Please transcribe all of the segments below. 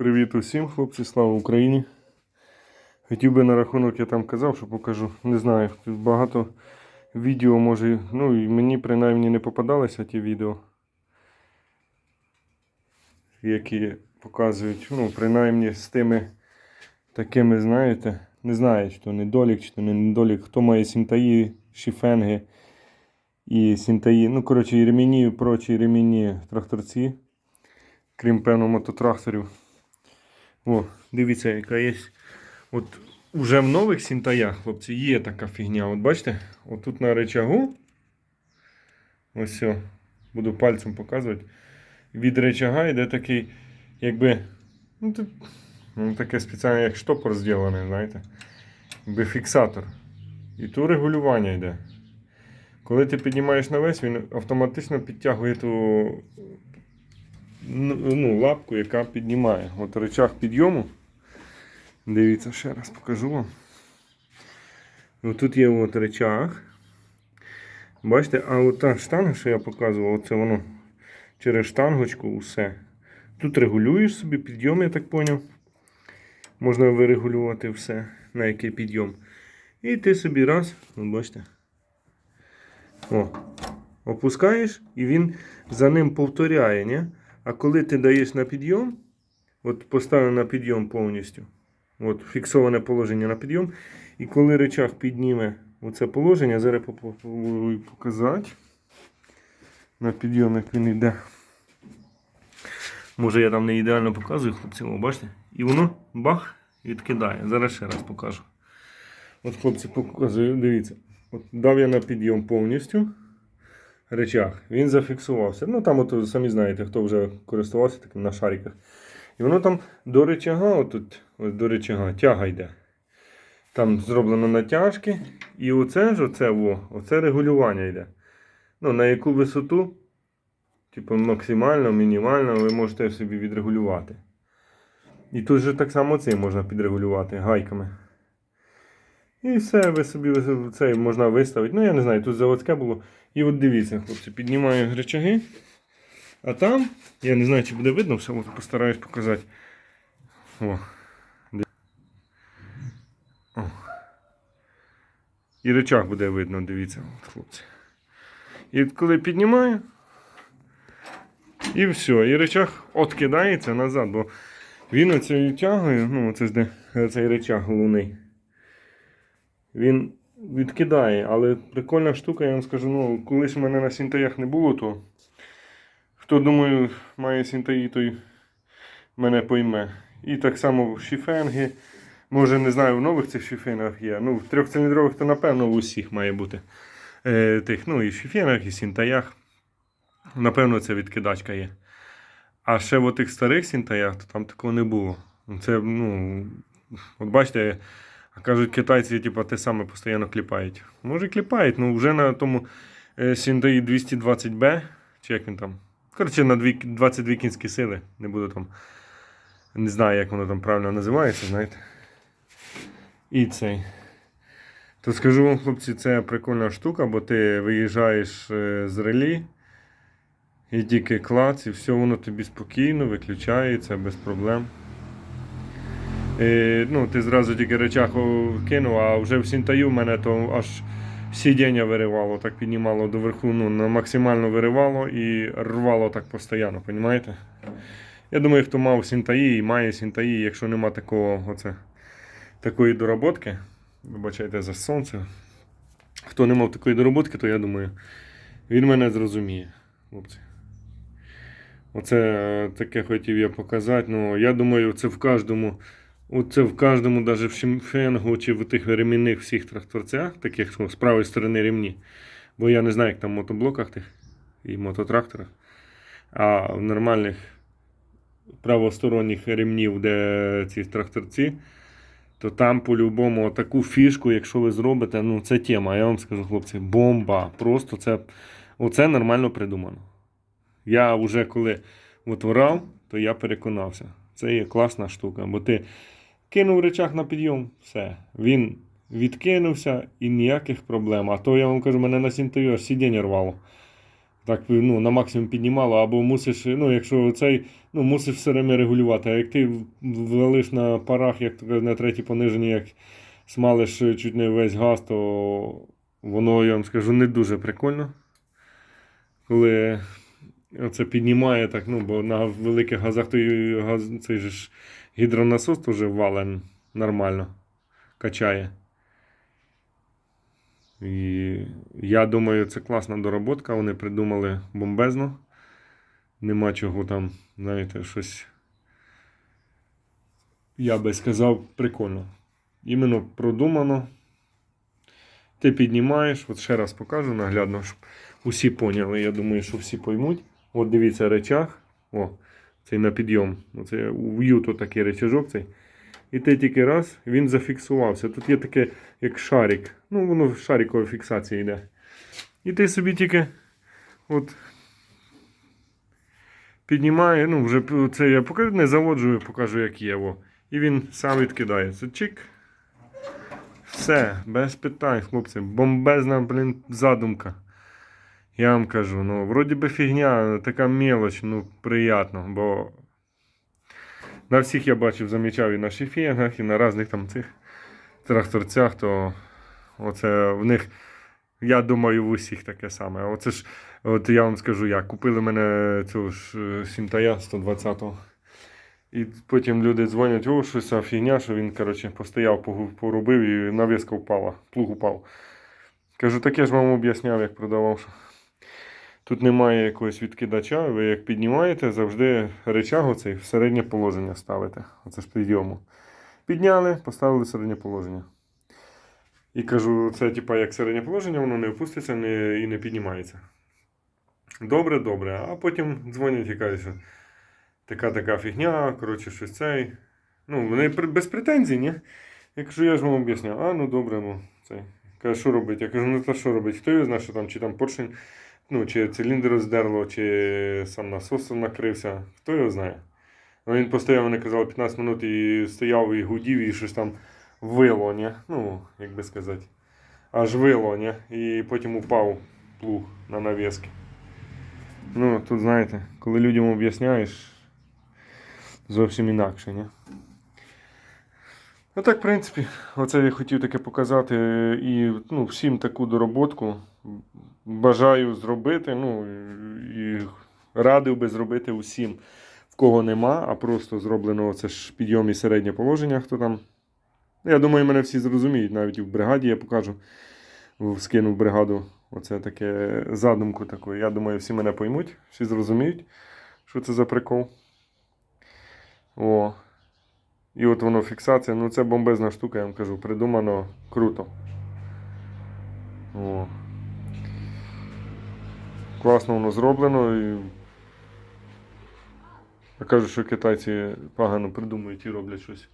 Привіт усім, хлопці, слава Україні. Хотів би на рахунок, я там казав, що покажу. Не знаю, багато відео може, ну і мені принаймні не попадалися ті відео, які показують, ну, принаймні з тими такими, знаєте, не знаю, то недолік, чи то не недолік, хто має сінтаї, шіфенги і сінтаї, ну, коротше, і ремені, прочі ремені тракторці, крім певно мототракторів. О, дивіться, яка є. От уже в нових сінтаях, хлопці, є така фігня. От бачите, от тут на речагу. Ось. Буду пальцем показувати. Від речага йде такий, якби. Ну, ну, таке спеціальне, як штопор зроблений, знаєте. Якби фіксатор. І тут регулювання йде. Коли ти піднімаєш на весь, він автоматично підтягує ту ну, ну, лапку, яка піднімає. От рычаг підйому. Дивіться, ще раз покажу вам. Тут є от рычаг. Бачите, а от та штанга, що я показував, це воно через штангочку усе. Тут регулюєш собі підйом, я так зрозумів. Можна вирегулювати все, на який підйом. І ти собі раз, от бачите. О, опускаєш і він за ним повторяє, ні? А коли ти даєш на підйом, от поставив на підйом повністю, от фіксоване положення на підйом, і коли речах підніме оце положення, зараз попробую показати на підйом, як він йде. Може я там не ідеально показую, хлопці, о, бачите? І воно бах, відкидає. Зараз ще раз покажу. От хлопці показую, дивіться. От дав я на підйом повністю речах. Він зафіксувався. Ну там, от самі знаєте, хто вже користувався таким на шариках. І воно там до речага, отут, ось до речага, тяга йде. Там зроблено натяжки. І оце ж оце, о, оце регулювання йде. Ну, на яку висоту, типу максимально, мінімально, ви можете собі відрегулювати. І тут же так само цим можна підрегулювати гайками. І все, ви собі це можна виставити. Ну, я не знаю, тут заводське було. І от дивіться, хлопці, піднімаю речаги. А там, я не знаю, чи буде видно, все, от постараюсь показати. О. О. І речах буде видно, дивіться, от, хлопці. І коли піднімаю, і все, і речах откидається назад, бо він оцею тягою, ну, це ж де цей речах головний. Він відкидає, але прикольна штука, я вам скажу, ну, колись в мене на сінтаях не було, то хто думаю, має сінтаї, той мене пойме. І так само в шіфенги. Може, не знаю, в нових цих шіфенах є. Ну, в трьохциліндрових то напевно в усіх має бути. Е, тих, ну, і в шіфенах, і сінтаях. Напевно, це відкидачка є. А ще в тих старих сінтаях, то там такого не було. Це, ну, от бачите, а кажуть, китайці, типу, те саме постійно кліпають. Може, кліпають, ну вже на тому е, Сіндаї 220B, чи як він там. Коротше, на 22 кінські сили. Не буду там. Не знаю, як воно там правильно називається, знаєте. І цей. То скажу вам, хлопці, це прикольна штука, бо ти виїжджаєш е, з релі. І тільки клац, і все воно тобі спокійно виключається без проблем. Е, ну, ти зразу тільки речах кинув, а вже в сінтаю мене то аж сидіння виривало, так піднімало доверху, ну, максимально виривало і рвало так постійно, розумієте? Я думаю, хто мав сінтаї і має сінтаї, якщо нема такого, оце, такої доработки, вибачайте за сонце. Хто не мав такої доработки, то я думаю, він мене зрозуміє, хлопці. Оце е, таке хотів я показати. Ну, я думаю, це в кожному. Оце в кожному, навіть в шимфенгу чи в тих ремінних всіх тракторцях, таких з правої сторони ремні. Бо я не знаю, як там в мотоблоках тих і мототракторах. А в нормальних правосторонніх ремнів, де ці тракторці, то там по-любому таку фішку, якщо ви зробите, ну це тема. Я вам скажу, хлопці, бомба. Просто це, оце нормально придумано. Я вже коли отворав, то я переконався. Це є класна штука, бо ти кинув речах на підйом, все. Він відкинувся і ніяких проблем. А то я вам кажу, мене на сінтою аж сидіння рвало. так ну, на максимум піднімало, або мусиш, ну, якщо цей, ну, мусиш все время регулювати. А як ти в- на парах, як то на третій пониженні, як смалиш чуть не весь газ, то воно, я вам скажу, не дуже прикольно. Коли оце піднімає так, ну, бо на великих газах той газ, цей же ж гідронасос теж вален нормально качає. І я думаю, це класна доработка. Вони придумали бомбезно. Нема чого там, знаєте, щось. Я би сказав, прикольно. Іменно продумано. Ти піднімаєш, от ще раз покажу наглядно, щоб усі поняли. Я думаю, що всі поймуть. От дивіться речах. О, цей на підйом. Оце у такий речажок цей. І ти тільки раз, він зафіксувався. Тут є таке, як шарик. Ну, воно в шарикова фіксація йде. І ти собі тільки от піднімає, ну, вже це я покажу, не заводжую, покажу, як є. Во. І він сам відкидається. Чик. Все, без питань, хлопці. Бомбезна, блін, задумка. Я вам кажу, ну, вроді би фігня, така мелоч, ну, приємно, бо на всіх я бачив, замічав і на шифінгах, і на різних там цих тракторцях, то оце в них, я думаю, в усіх таке саме. Оце ж, от я вам скажу як, купили мене цю ж е, Сінтая 120-го. І потім люди дзвонять, о, щось фігня, що він, коротше, постояв, порубив і навіска впала, плуг упав. Кажу, так я ж вам об'ясняв, як продавав, тут немає якогось відкидача, ви як піднімаєте, завжди речаг оцей в середнє положення ставите. Оце ж підйому. Підняли, поставили середнє положення. І кажу, це типа як середнє положення, воно не опуститься не, і не піднімається. Добре, добре. А потім дзвонять і кажуть, що така така фігня, коротше, щось цей. Ну, вони без претензій, ні? Я кажу, я ж вам об'ясняв, а ну добре, ну цей. Каже, що робить? Я кажу, ну то що робить? Хто його знає, що там, чи там поршень, ну, чи циліндр здерло, чи сам насос накрився. Хто його знає? Ну, він постояв, вони казали, 15 минут і стояв і гудів, і щось там вило, ні? Ну, як би сказати. Аж вило, ні? І потім упав плуг на навіски. Ну, тут знаєте, коли людям об'ясняєш, зовсім інакше, ні? Ну так, в принципі, оце я хотів таке показати і ну, всім таку дороботку бажаю зробити. Ну, і радив би зробити усім, в кого нема, а просто зроблено це ж підйом і середнє положення, хто там. Я думаю, мене всі зрозуміють, навіть і в бригаді я покажу. Скину в бригаду оце таке задумку таку. Я думаю, всі мене поймуть, всі зрозуміють, що це за прикол. О. І от воно фіксація. Ну це бомбезна штука, я вам кажу, придумано круто. О. Класно воно зроблено. І... Я кажу, що китайці погано придумують і роблять щось.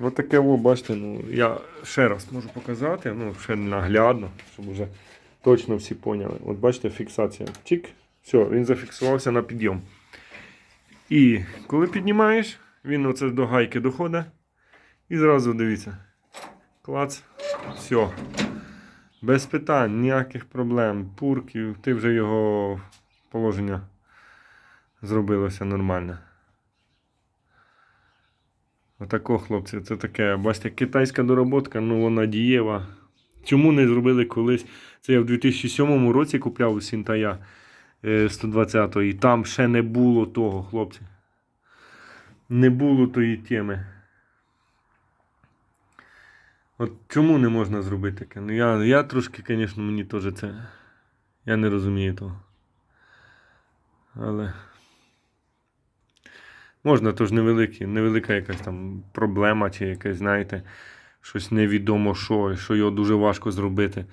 Ось таке, о, бачите, ну, я ще раз можу показати, ну, ще наглядно, щоб вже точно всі поняли. От бачите, фіксація. Чик, все, він зафіксувався на підйом. І коли піднімаєш, він оце до гайки доходить. І зразу дивіться. Клац. Все. Без питань, ніяких проблем. Пурків, ти вже його положення зробилося нормальне. Отако, хлопці, це таке, бачите, китайська дороботка, ну вона дієва. Чому не зробили колись? Це я в 2007 році купляв у Сінтая 120 і там ще не було того, хлопці. Не було тої теми. От чому не можна зробити таке? Ну я, я трошки, звісно, мені теж це. Я не розумію того. Але. Можна, то ж невеликі, невелика якась там проблема, чи якась, знаєте, щось невідомо що, що його дуже важко зробити.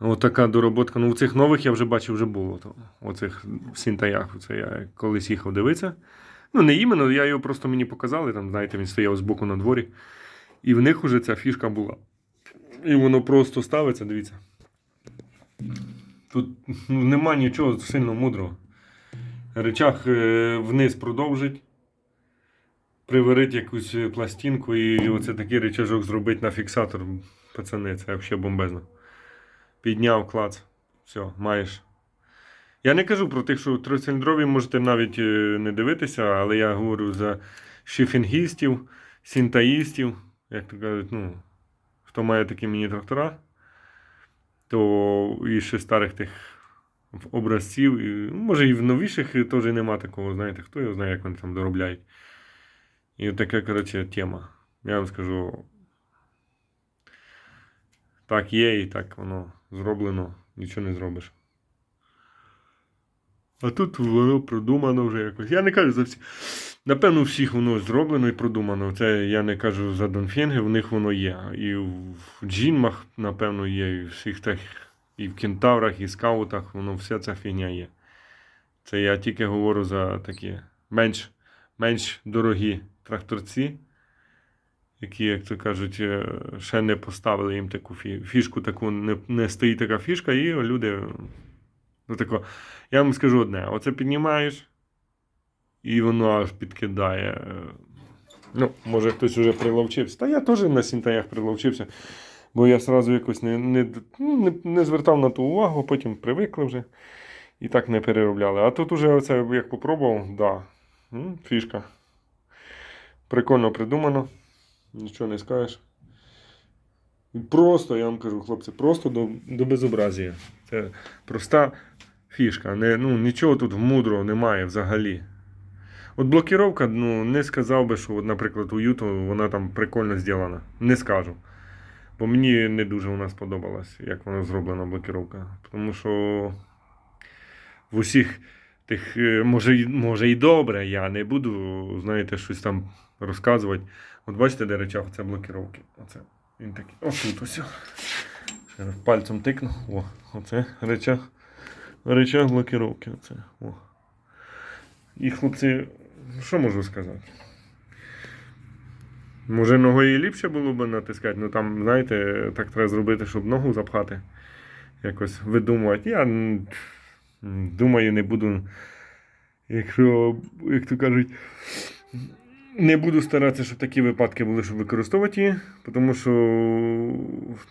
Отака дороботка. Ну, у цих нових я вже бачив, вже було. То, у цих сінтаях. Це я колись їхав дивитися. Ну, не іменно, я його просто мені показали, там, знаєте, він стояв збоку на дворі. І в них уже ця фішка була. І воно просто ставиться, дивіться. Тут ну, нема нічого сильно мудрого. Речах е, вниз продовжить, приварить якусь пластинку і оце такий речажок зробить на фіксатор. Пацани, це взагалі бомбезно. Підняв клац. Все, маєш. Я не кажу про тих, що трициліндрові можете навіть е, не дивитися, але я говорю за шифінгістів, сінтаїстів, як то кажуть, ну, хто має такі міні-трактора, то і ще старих тих образців, і, ну, може і в новіших теж нема такого, знаєте, хто його знає, як вони там доробляють. І така, коротше, тема. Я вам скажу. Так є, і так воно зроблено, нічого не зробиш. А тут воно продумано вже якось. Я не кажу за всі. Напевно, всіх воно зроблено і продумано. Це я не кажу за Донфінги, в них воно є. І в джинмах, напевно, є, і в всіх тих, і в кентаврах, і скаутах, воно вся ця фігня є. Це я тільки говорю за такі менш, менш дорогі тракторці, які, як то кажуть, е, ще не поставили їм таку фішку, таку не, не стоїть така фішка, і люди. Ну, тако, я вам скажу одне: оце піднімаєш, і воно аж підкидає. е, Ну, може хтось вже приловчився. Та я теж на сінтаях приловчився, бо я сразу якось не, не, ну, не, не звертав на ту увагу, потім привикли вже і так не переробляли. А тут уже оце як попробував, да. Фішка. Прикольно придумано, нічого не скажеш. Просто, я вам кажу, хлопці, просто до, до безобразія. Це проста фішка. Не, ну, нічого тут мудрого немає взагалі. От блокіровка, ну, не сказав би, що, от, наприклад, у Юту вона там прикольно зроблена. Не скажу. Бо мені не дуже вона сподобалась, як вона зроблена блокіровка. Тому що в усіх тих, е, може, може і добре, я не буду, знаєте, щось там розказувати. От бачите, де речах оце блокіровки. Оце. Він такий. Ось тут ось. Ще раз пальцем тикну. О, оце речах. Речах блокіровки. Оце. О. І хлопці, що можу сказати? Може, ногою ліпше було б натискати, ну там, знаєте, так треба зробити, щоб ногу запхати. Якось видумувати. Я думаю, не буду, якщо, як то кажуть, не буду старатися, щоб такі випадки були, щоб використовувати тому що,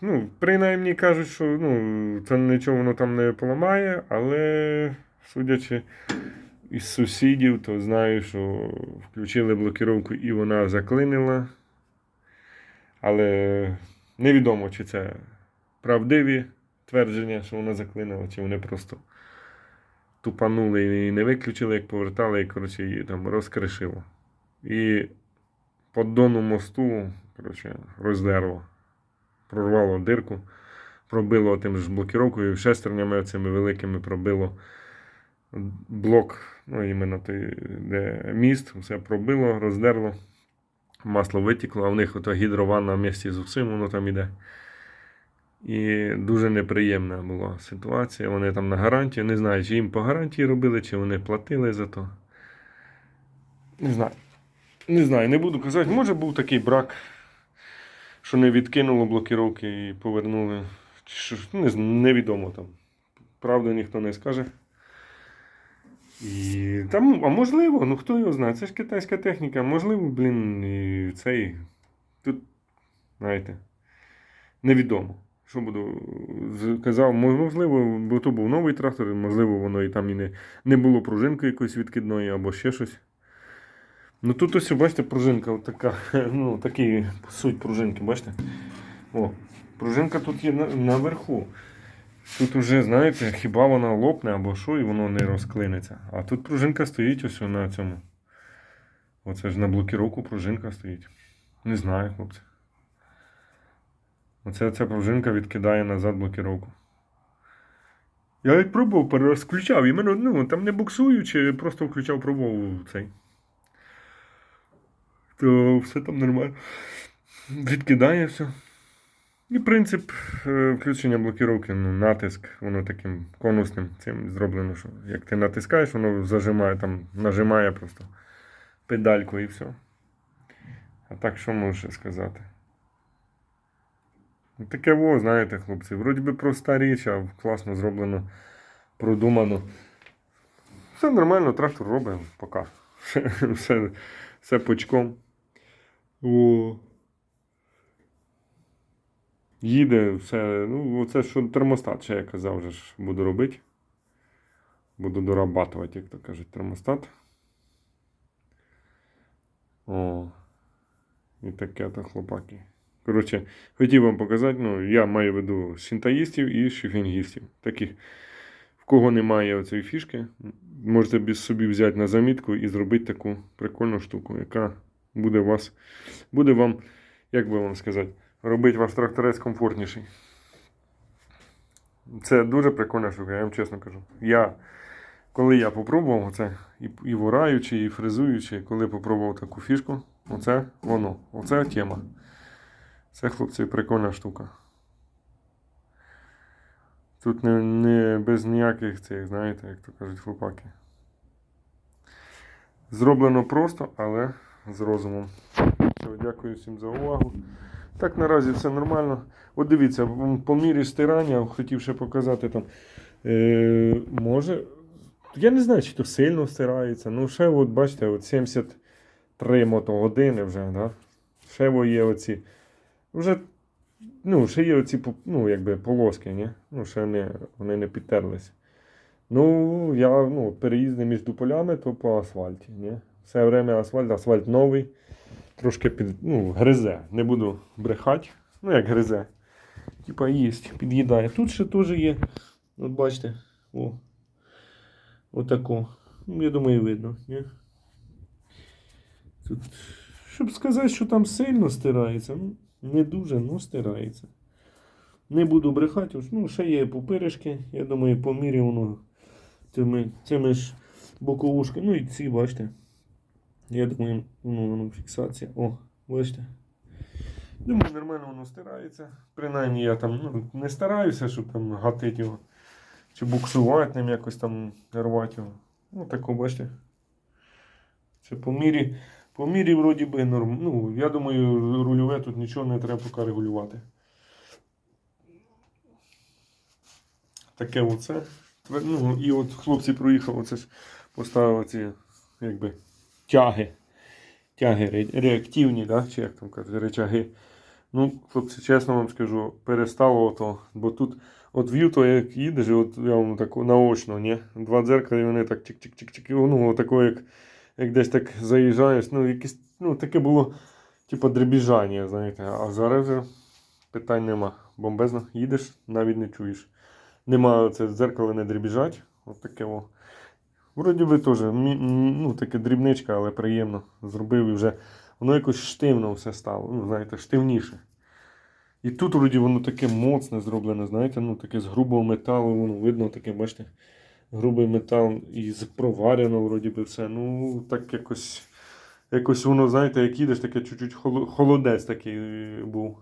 ну, принаймні кажуть, що ну, це нічого воно там не поламає, але судячи із сусідів, то знаю, що включили блокіровку і вона заклинила. Але невідомо, чи це правдиві твердження, що вона заклинила, чи вони просто тупанули і не виключили, як повертали, і коротше, її там розкришило. І поддону мосту коротше, роздерло, прорвало дирку, пробило тим ж блокіровкою, шестернями цими великими пробило блок, ну, іменно той, де міст, все пробило, роздерло, масло витікло, а в них ото гідрованна в місті з усім, воно там іде. І дуже неприємна була ситуація. Вони там на гарантію. Не знаю, чи їм по гарантії робили, чи вони платили за то. Не знаю. Не знаю, не буду казати. Може був такий брак, що не відкинуло блокіровки і повернули. Що не, невідомо там. Правду ніхто не скаже. І там, а можливо, ну хто його знає, це ж китайська техніка, можливо, блін, і цей. Тут, знаєте, невідомо. Що буду казав, можливо, бо то був новий трактор, можливо, воно і там і не, не було пружинки якоїсь відкидної або ще щось. Ну тут ось, бачите, пружинка така, ну, такий суть пружинки, бачите? О, пружинка тут є наверху. Тут уже, знаєте, хіба вона лопне або що, і воно не розклинеться. А тут пружинка стоїть ось на цьому. Оце ж на блокіровку пружинка стоїть. Не знаю, хлопці. Оце ця пружинка відкидає назад блокіровку. Я як пробував, перерозключав, і мене, ну, там не буксуючи, просто включав, пробував цей. То все там нормально. Відкидає все. І принцип е, включення блокіровки, ну, натиск, воно таким конусним цим зроблено, що як ти натискаєш, воно зажимає, там, нажимає просто педальку і все. А так що можу сказати? Ну, Таке во, знаєте, хлопці, вроді би проста річ, а класно зроблено, продумано. Все нормально, трактор робить, поки. Все, все пучком. О. Їде, все. Ну, це що термостат, ще я казав, вже ж буду робити. Буду дорабатувати, як то кажуть, термостат. О. І таке то хлопаки. Коротше, хотів вам показати, ну, я маю в виду синтаїстів і шифінгістів. Таких, в кого немає оцієї фішки, можете собі взяти на замітку і зробити таку прикольну штуку, яка буде вас, буде вам, як би вам сказати, робити ваш тракторець комфортніший. Це дуже прикольна штука, я вам чесно кажу. Я, коли я попробував це, і, і вораючи, і фрезуючи, коли попробував таку фішку, оце воно, оце тема. Це, хлопці, прикольна штука. Тут не, не без ніяких цих, знаєте, як то кажуть, хлопаки. Зроблено просто, але з розумом. Дякую всім за увагу. Так, наразі все нормально. От дивіться, по мірі стирання хотів ще показати там. Е, може. Я не знаю, чи то сильно стирається. Ну, ще, от, бачите, от 73 мотогодини вже, да? Ще є оці. Вже, ну, ще є оці ну, якби, полоски, ні? Ну, ще не, вони не підтерлись. Ну, я ну, переїзди між полями, то по асфальті. Ні? Все время асфальт, асфальт новий. Трошки під, ну, гризе. Не буду брехати. Ну, як гризе. Типа їсть, під'їдає. Тут ще теж є. От бачите. О. Отако. Ну, я думаю, видно. Ні? Тут, щоб сказати, що там сильно стирається, ну, не дуже, ну стирається. Не буду брехати, ну, ще є пупиришки, я думаю, по мірі воно цими, цими ж боковушками, ну і ці, бачите. Я думаю, ну, фіксація. О, бачите. Думаю, нормально воно стирається. Принаймні я там ну, не стараюся, щоб там гатити його. Чи буксувати ним якось там рвати його. Ну, тако, бачите. Це по мірі, по мірі вроді би норм. Ну, я думаю, рульове тут нічого не треба поки регулювати. Таке оце. Ну, і от хлопці проїхали, оце ж поставили ці, якби, тяги. Тяги ре- реактивні, да? чи як там кажуть, речаги. Ну, хлопці, чесно вам скажу, перестало ото, бо тут от в'ю, то як їдеш, от я вам так наочно, ні? Два дзеркала, і вони так чик-чик-чик-чик, ну, тако, як, як десь так заїжджаєш, ну, якесь, ну, таке було, типу, дребіжання, знаєте, а зараз вже питань нема. Бомбезно, їдеш, навіть не чуєш. Нема це дзеркало не дребіжать, от таке о. Вроді би теж, ну, таке дрібничка, але приємно. Зробив і вже воно якось штивно все стало. Ну, знаєте, штивніше. І тут вроді воно таке моцне зроблене, знаєте, ну таке з грубого металу, воно видно таке, бачите, грубий метал і з- проварено вроді би все. Ну, так якось. Якось воно, знаєте, як їдеш, таке чуть-чуть холодець такий е, був.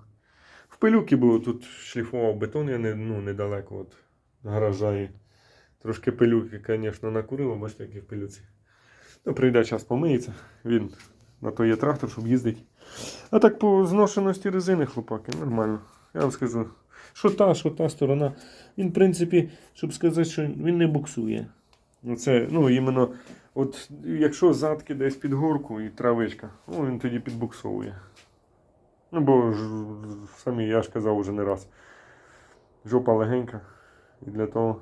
В пилюки було тут шліфував бетон, я не, ну, недалеко від гаража. Трошки пилюки, звісно, накурило, бачите, які пилюці. Ну, прийде час помиється. Він на то є трактор, щоб їздити. А так по зношеності резини, хлопаки, нормально. Я вам скажу. Що та, що та сторона. Він, в принципі, щоб сказати, що він не буксує. Ну, це, ну, іменно, от якщо задки десь під горку і травичка, ну, він тоді підбуксовує. Ну, бо ж, самі, я ж казав уже не раз. Жопа легенька. І для того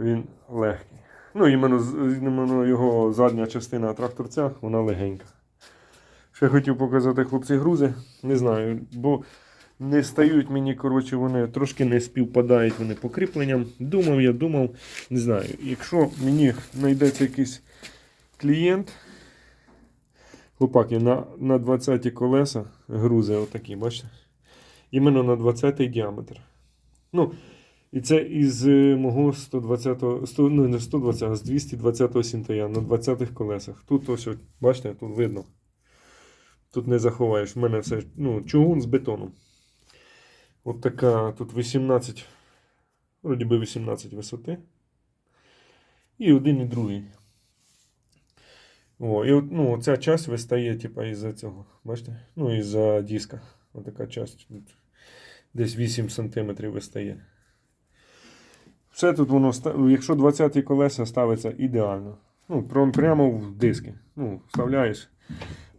він легкий. Ну, іменно, його задня частина тракторця, вона легенька. Ще хотів показати хлопці грузи. Не знаю, бо не стають мені, коротше, вони трошки не співпадають вони по кріпленням. Думав, я думав, не знаю. Якщо мені знайдеться якийсь клієнт, хлопаки, на, на 20 колеса грузи отакі, бачите? Іменно на 20 діаметр. Ну, і це із е, мого 120, 100, ну не 120, а з 220 сінтая на 20-х колесах. Тут ось, бачите, тут видно. Тут не заховаєш. У мене все ну, чугун з бетоном. От така тут 18, вроді би 18 висоти. І один і другий. О, і от, ну, ця часть вистає, типа, із-за цього. Бачите? Ну, із-за диска. Ось така часть. Тут Десь 8 см вистає. Все тут воно, ста- якщо 20-ті колеса ставиться ідеально. Ну, прямо в диски. Ну, вставляєш.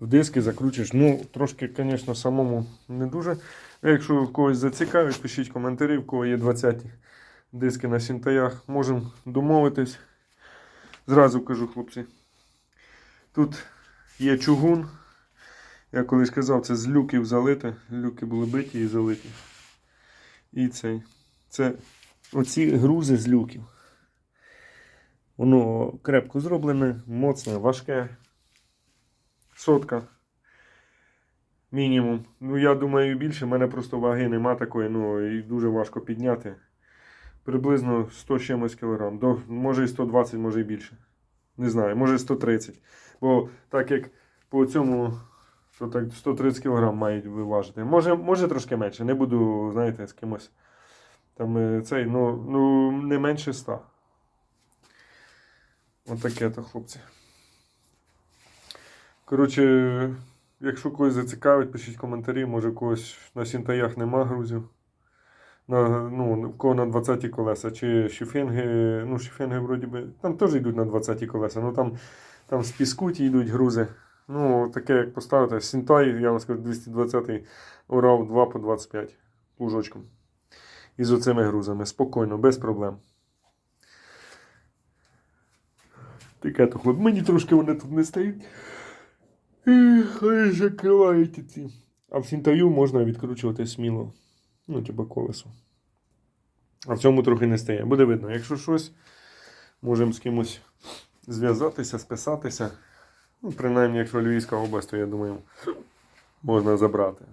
в диски закручуєш. Ну, трошки, звісно, самому не дуже. Якщо когось зацікавить, пишіть коментарі, в кого є 20 диски на сінтаях. Можемо домовитись. Зразу кажу, хлопці. Тут є чугун. Я колись казав, це з люків залите. Люки були биті і залиті. І цей. Це оці грузи з люків. Воно крепко зроблене, моцне, важке. Сотка. Мінімум. Ну, я думаю, більше. У мене просто ваги нема такої, ну і дуже важко підняти. Приблизно 100 чимось кілограм. До, може і 120, може і більше. Не знаю, може 130. Бо так як по цьому, то так 130 кілограм мають виважити. Може, може трошки менше. Не буду, знаєте, з кимось. Там е, цей, ну, ну не менше 100. Отаке то, хлопці. Коротше, якщо когось зацікавить, пишіть коментарі, може когось на сінтаях нема грузів. На, ну, в кого на 20 ті колеса, чи шифінги, ну шифінги вроді би, там теж йдуть на 20 ті колеса, ну там, там з піску йдуть грузи. Ну, таке як поставити. Сінтай, я вам скажу, 220-й урав 2 по 25 лужочком. І з оцими грузами. Спокійно, без проблем. Таке то хлоп. Мені трошки вони тут не стають. І Хай закривають ці. А в сінтаю можна відкручувати сміло. Ну, типа колесо. А в цьому трохи не стає. Буде видно. Якщо щось, можемо з кимось зв'язатися, списатися. Ну, принаймні, якщо Львівська область, то я думаю, можна забрати.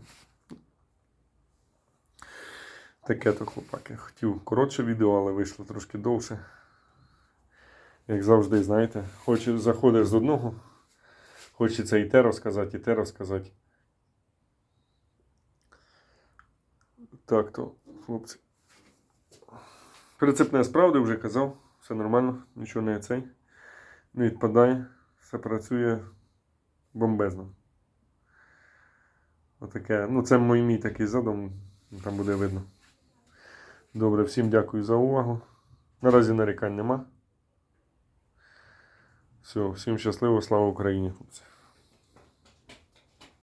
Таке то хлопаки. Хотів коротше відео, але вийшло трошки довше. Як завжди, знаєте, хочеш заходиш з одного, хочеться і те розказати, і те розказати. Так то, хлопці. Прицепне справді вже казав, все нормально, нічого не цей. Не відпадає, все працює бомбезно. Отаке. Ну, це мій, мій такий задум, там буде видно. Добре, всім дякую за увагу. Наразі нарікань нема. Все, всім щасливо, слава Україні.